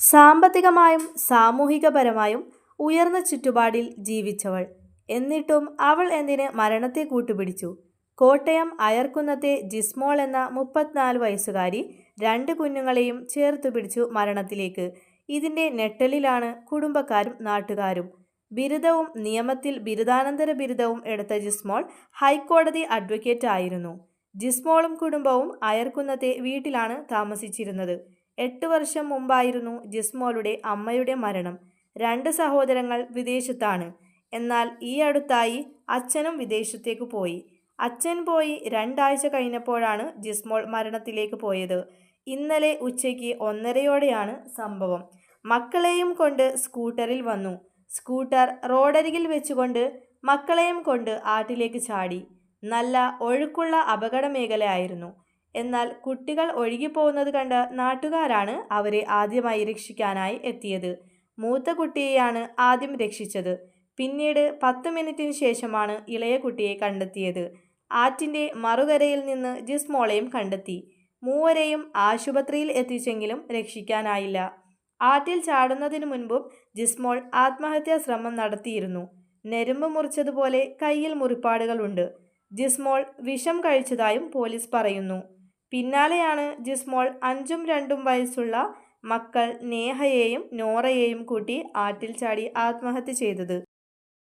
സാമ്പത്തികമായും സാമൂഹികപരമായും ഉയർന്ന ചുറ്റുപാടിൽ ജീവിച്ചവൾ. എന്നിട്ടും അവൾ എന്തിന് മരണത്തെ കൂട്ടുപിടിച്ചു? കോട്ടയം അയർക്കുന്നത്തെ ജിസ്മോൾ എന്ന മുപ്പത്തിനാല് വയസ്സുകാരി രണ്ട് കുഞ്ഞുങ്ങളെയും ചേർത്തു പിടിച്ചു മരണത്തിലേക്ക്. ഇതിന്റെ നെട്ടലിലാണ് കുടുംബക്കാരും നാട്ടുകാരും. ബിരുദവും നിയമത്തിൽ ബിരുദാനന്തര ബിരുദവും എടുത്ത ജിസ്മോൾ ഹൈക്കോടതി അഡ്വക്കേറ്റ് ആയിരുന്നു ജിസ്മോളും കുടുംബവും അയർക്കുന്നത്തെ വീട്ടിലാണ് താമസിച്ചിരുന്നത്. എട്ട് വർഷം മുമ്പായിരുന്നു ജിസ്മോളുടെ അമ്മയുടെ മരണം. രണ്ട് സഹോദരങ്ങൾ വിദേശത്താണ്. എന്നാൽ ഈ അടുത്തായി അച്ഛനും വിദേശത്തേക്ക് പോയി. അച്ഛൻ പോയി രണ്ടാഴ്ച കഴിഞ്ഞപ്പോഴാണ് ജിസ്മോൾ മരണത്തിലേക്ക് പോയത്. ഇന്നലെ ഉച്ചയ്ക്ക് ഒന്നരയോടെയാണ് സംഭവം. മക്കളെയും കൊണ്ട് സ്കൂട്ടറിൽ വന്നു. സ്കൂട്ടർ റോഡരികിൽ വെച്ചുകൊണ്ട് മക്കളെയും കൊണ്ട് ആട്ടിലേക്ക് ചാടി. നല്ല ഒഴുക്കുള്ള അപകട മേഖലയായിരുന്നു എന്നാൽ കുട്ടികൾ ഒഴുകിപ്പോകുന്നത് കണ്ട് നാട്ടുകാരാണ് അവരെ ആദ്യമായി രക്ഷിക്കാനായി എത്തിയത്. മൂത്ത കുട്ടിയെയാണ് ആദ്യം രക്ഷിച്ചത്. പിന്നീട് പത്ത് മിനിറ്റിന് ശേഷമാണ് ഇളയ കുട്ടിയെ കണ്ടെത്തിയത്. ആറ്റിന്റെ മറുകരയിൽ നിന്ന് ജിസ്മോളെയും കണ്ടെത്തി. മൂവരെയും ആശുപത്രിയിൽ എത്തിച്ചെങ്കിലും രക്ഷിക്കാനായില്ല. ആറ്റിൽ ചാടുന്നതിനു മുൻപും ജിസ്മോൾ ആത്മഹത്യാ ശ്രമം നടത്തിയിരുന്നു. നെരുമ്പ് മുറിച്ചതുപോലെ കയ്യിൽ മുറിപ്പാടുകളുണ്ട്. ജിസ്മോൾ വിഷം കഴിച്ചതായും പോലീസ് പറയുന്നു. പിന്നാലെയാണ് ജിസ്മോൾ അഞ്ചും രണ്ടും വയസ്സുള്ള മക്കൾ നേഹയെയും നോറയെയും കൂട്ടി ആറ്റിൽ ചാടി ആത്മഹത്യ ചെയ്തത്.